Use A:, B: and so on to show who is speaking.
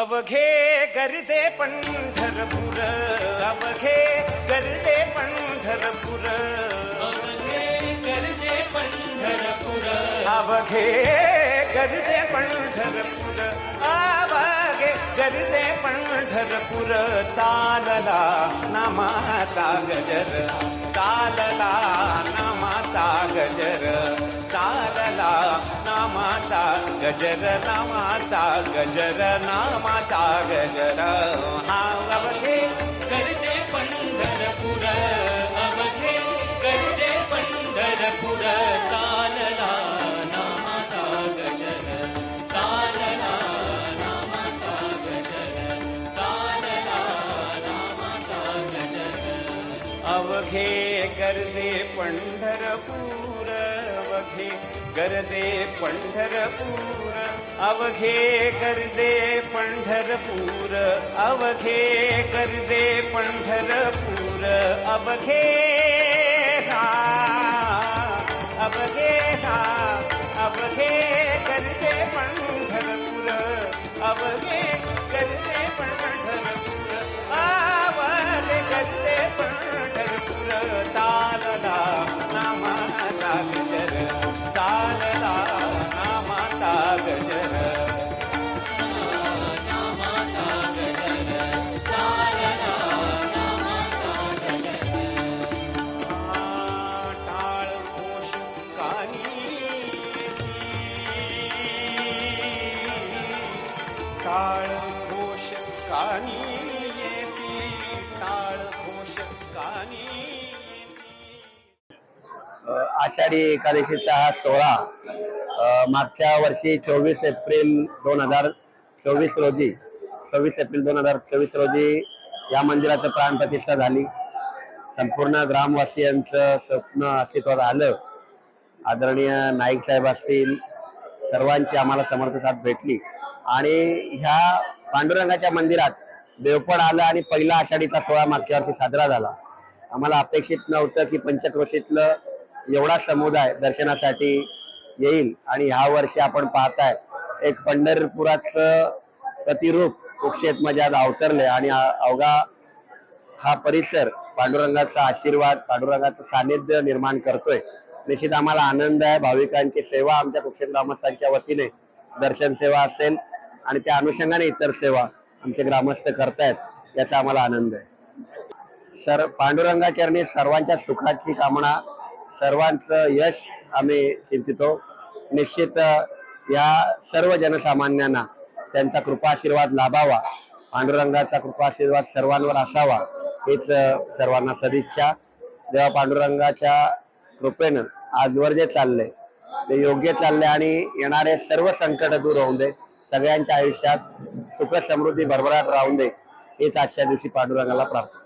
A: अवघे गरजे पंढरपूर अवघे गरजे पंढरपूर. अवघे गरजे पंढरपूर. अवघे गरजे पंढरपूर अवघे गरजे पंढरपूर. चालला नामाचा गजर. चालला नामाचा गजर. चालला नामाचा गजर नामाचा गजर नामाचा गजर. हा अवघे गरजे पंढरपूर अवघे गरजे पंढरपूर अवघे गरजे पंढरपूर अवघे गरजे पंढरपूर अवघे हा अवघे हा अवघे गरजे पंढरपूर अवघे काळ घोष कानी येती घोष कानी
B: आषाढी एकादशीचा हा सोहळा मागच्या वर्षी चोवीस एप्रिल दोन हजार चोवीस रोजी चोवीस एप्रिल दोन हजार चोवीस रोजी या मंदिराचं प्राणप्रतिष्ठा झाली. संपूर्ण ग्रामवासियांचं स्वप्न अस्तित्वात आलं. आदरणीय नाईक साहेब असतील सर्वांची आम्हाला समर्थ साथ भेटली. आणि ह्या पांडुरंगाच्या मंदिरात देवपण आलं आणि पहिला आषाढीचा सोहळा मागच्या वर्षी साजरा झाला. आम्हाला अपेक्षित नव्हतं की पंचक्रोशीतलं एवढा समुदाय दर्शनासाठी येईल आणि ह्या वर्षी आपण पाहताय एक पंढरपुराचं प्रतिरूप कुक्षेत आज अवतरले आणि अवघा हा परिसर पांडुरंगाचा आशीर्वाद पांडुरंगाचं सानिध्य निर्माण करतोय. निश्चित आम्हाला आनंद आहे. भाविकांची सेवा आमच्या कुक्षेत ग्रामस्थांच्या वतीने दर्शन सेवा असेल आणि त्या अनुषंगाने इतर सेवा आमचे ग्रामस्थ करतायत याचा आम्हाला आनंद आहे. सर पांडुरंगाचरणी सर्वांच्या सुखाची कामना सर्वांचं यश आम्ही चिंतितो. निश्चित या सर्व जनसामान्यांना त्यांचा कृपाशीर्वाद लाभावा. पांडुरंगाचा कृपाशीर्वाद सर्वांवर असावा हेच सर्वांना सदिच्छा. जेव्हा पांडुरंगाच्या कृपेनं आजवर जे चाललंय. ते योग्य चाललंय आणि येणारे सर्व संकट दूर होऊन दे. सगळ्यांच्या आयुष्यात सुख समृद्धी भरभराट राहून दे. हेच आजच्या दिवशी पांडुरंगाला प्रार्थना.